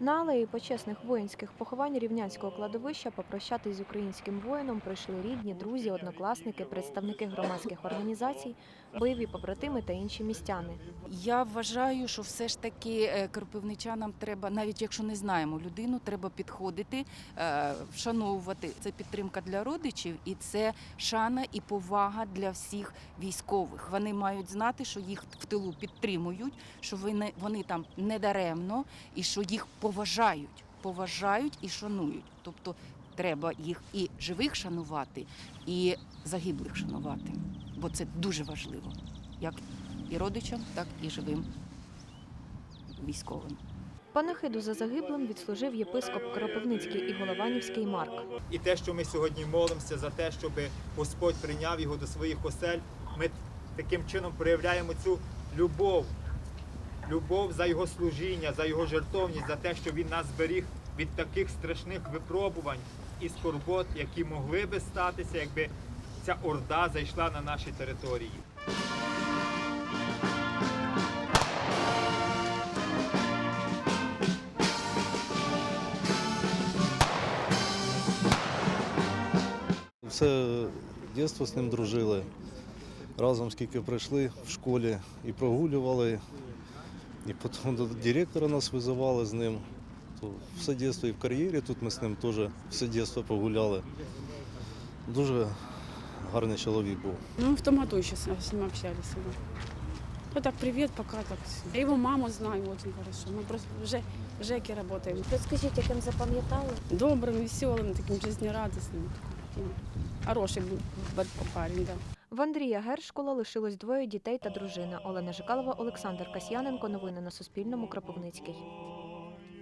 На алеї почесних воїнських поховань рівнянського кладовища попрощатись з українським воїном прийшли рідні, друзі, однокласники, представники громадських організацій, бойові побратими та інші містяни. Я вважаю, що все ж таки е, кропивничанам треба, навіть якщо не знаємо людину, треба підходити, е, вшановувати. Це підтримка для родичів і це шана і повага для всіх військових. Вони мають знати, що їх в тилу підтримують, що вони, вони там не даремно і що їх поважають, поважають і шанують. Тобто треба їх і живих шанувати, і загиблих шанувати, бо це дуже важливо. Як і родичам, так і живим військовим. Панахиду за загиблим відслужив єпископ Кропивницький і Голованівський Марк. І те, що ми сьогодні молимося за те, щоб Господь прийняв його до своїх осель, ми таким чином проявляємо цю любов, любов за його служіння, за його жертовність, за те, що він нас зберіг від таких страшних випробувань і скорбот, які могли би статися, якби ця орда зайшла на наші території. Все дитинство з ним дружили. Разом скільки прийшли в школі і прогулювали, і потім до директора нас визивали з ним. То все дитинство і в кар'єрі тут ми з ним теж все дитинство погуляли. Дуже гарний чоловік був. Ну, в том году еще с с ним общались. да. Вот так, привет, пока так. Я его маму знаю очень хорошо. Мы просто в, Же- в ЖЭКе работаем. Розкажіть, яким запам'ятали? Добрым, веселым, таким жизнерадостным. таким. Хороший был бар- парень, да. В Андрія Гершкола лишилось двоє дітей та дружина. Олена Жикалова, Олександр Касьяненко. Новини на Суспільному. Кропивницький.